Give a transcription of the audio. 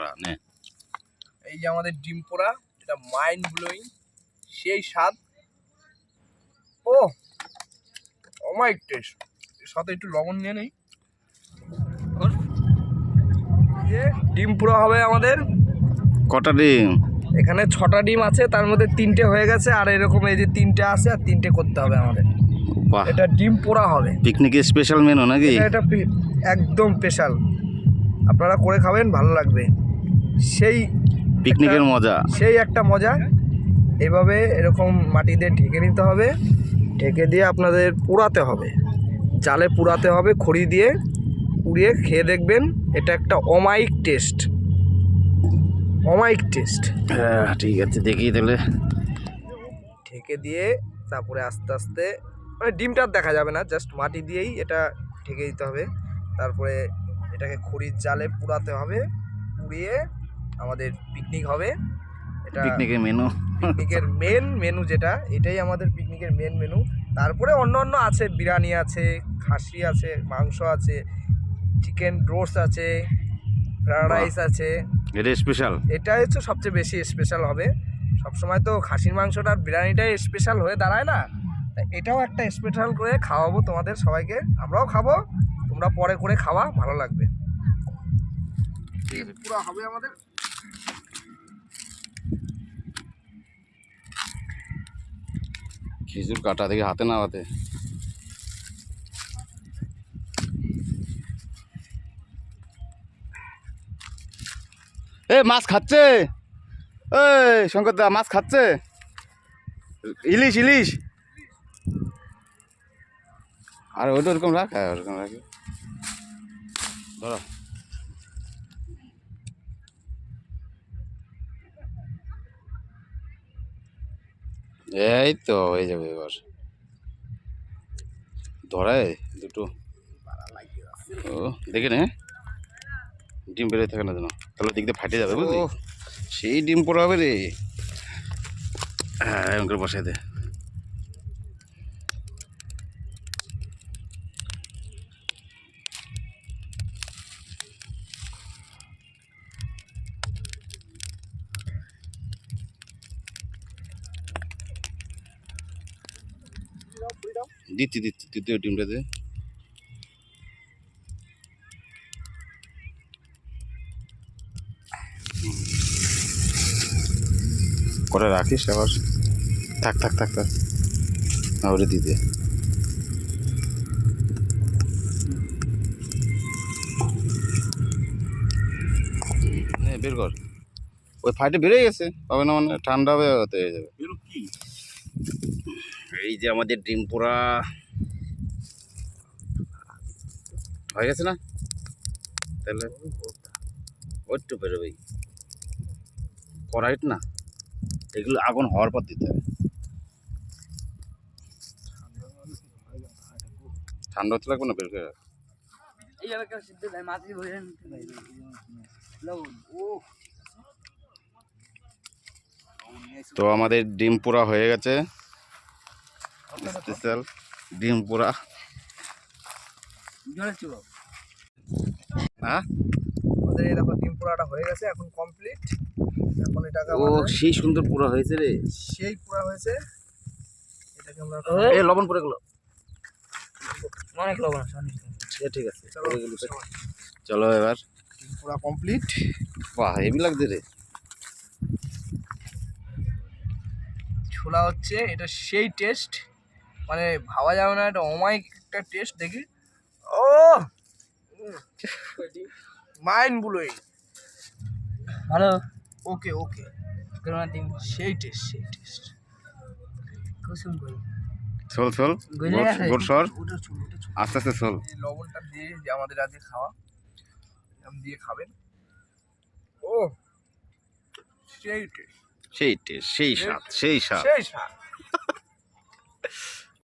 খারাপ নে। এই যে আমাদের ডিম পোড়া এটা মাইন্ড ব্লোয়িং সেই স্বাদ। ও অমাইক টেস্ট সাথে একটু লবণ নিয়ে নেই। ডিম পোড়া হবে আমাদের। কটা ডিম? এখানে ছটা ডিম আছে তার মধ্যে তিনটে হয়ে গেছে আর এরকম এই যে তিনটে আছে আর তিনটে করতে হবে আমাদের। বাহ। এটা ডিম পোড়া হবে। পিকনিকের স্পেশাল মেনু নাকি? এটা একদম স্পেশাল আপনারা করে খাবেন ভালো লাগবে। সেই পিকনিকের মজা। সেই একটা মজা। এভাবে এরকম মাটি দিয়ে ঢেকে নিতে হবে। ঢেকে দিয়ে আপনাদের পুড়াতে হবে। জালে পুড়াতে হবে খড়ি দিয়ে পুড়িয়ে খেয়ে দেখবেন এটা একটা অমাইক টেস্ট। অমাইক টেস্ট। হ্যাঁ ঠিক আছে দেখি তাহলে। ঢেকে দিয়ে তারপরে আস্তে আস্তে মানে ডিমটা দেখা যাবে না জাস্ট মাটি দিয়েই এটা ঢেকে দিতে হবে। তারপরে এটাকে খড়ির জালে পুড়াতে হবে পুড়িয়ে আমাদের পিকনিক হবে। এটা পিকনিকের মেনু পিকনিকের মেন মেনু যেটা এটাই আমাদের পিকনিকের মেন মেনু তারপরে অন্য অন্য আছে বিরিয়ানি আছে খাসি আছে মাংস আছে চিকেন রোস্ট আছে ফ্রায়েড রাইস আছে। এটা স্পেশাল এটা হচ্ছে সবচেয়ে বেশি স্পেশাল হবে। সবসময় তো খাসির মাংসটা আর বিরিয়ানিটাই স্পেশাল হয়ে দাঁড়ায় না। এটাও একটা স্পেশাল করে খাওয়াবো তোমাদের সবাইকে। আমরাও খাব তোমরা পরে করে খাওয়া ভালো লাগবে। পুরো হবে আমাদের খেজুর কাটা থেকে হাতে না হাতে। এ, মাছ খাচ্ছে? এই শঙ্কর দা মাছ খাচ্ছে? ইলিশ ইলিশ। আর ওইটা ওরকম রাখ হ্যাঁ ওরকম রাখি। ধরো। এই তো হয়ে যাবে এবার ধরায় দুটো। ও দেখে নে। ডিম বেরোয় থাকে না যেন। তাহলে দিয়ে ফাটে যাবে বুঝলি। সেই ডিম পড়া হবে রে। হ্যাঁ করে বসাই দে। দিচ্ছি দিচ্ছি তৃতীয় ডিমটা দে করে রাখিস আবার। থাক থাক থাক থাক। ওরে দিতে বের কর। ওই ফাইটে বেড়ে গেছে হবে না মানে ঠান্ডা হতে হয়ে যাবে। এই যে আমাদের ডিম পোড়া। হয়ে গেছে না? তাহলে ওইটু বেরোবেই কড়াইট না? এগুলো আগুন হওয়ার পর দিতে হবে। ঠান্ডা লাগবে না বের করে? তো আমাদের ডিম পোড়া হয়ে গেছে। স্পেশাল ডিম পোড়া। হ্যাঁ? আমাদের এই দেখো ডিম পোড়াটা হয়ে গেছে এখন কমপ্লিট এখন এটাকে ও সেই সুন্দর পোড়া হয়েছে রে। সেই পোড়া হয়েছে। এটাকে আমরা এ লবণ পড়ে গেলো। অনেক লবণ আছে ঠিক আছে চলো এবার। ডিম পোড়া কমপ্লিট বাহ হেভি লাগছে রে। ছোলা হচ্ছে এটা সেই টেস্ট মানে ভাবা যাবে না একটা অমায়িক একটা টেস্ট দেখি। ও! মাইন্ড ব্লোয়িং ভালো। ওকে ওকে সেই টেস্ট সেই টেস্ট কুসুম করি চল চল গলে সর। আস্তে আস্তে চল এই লবণটা দিয়ে যে আমাদের আজকে খাওয়া দিয়ে খাবেন। ও! সেই টেস্ট সেই টেস্ট সেই স্বাদ সেই স্বাদ। সেই স্বাদ।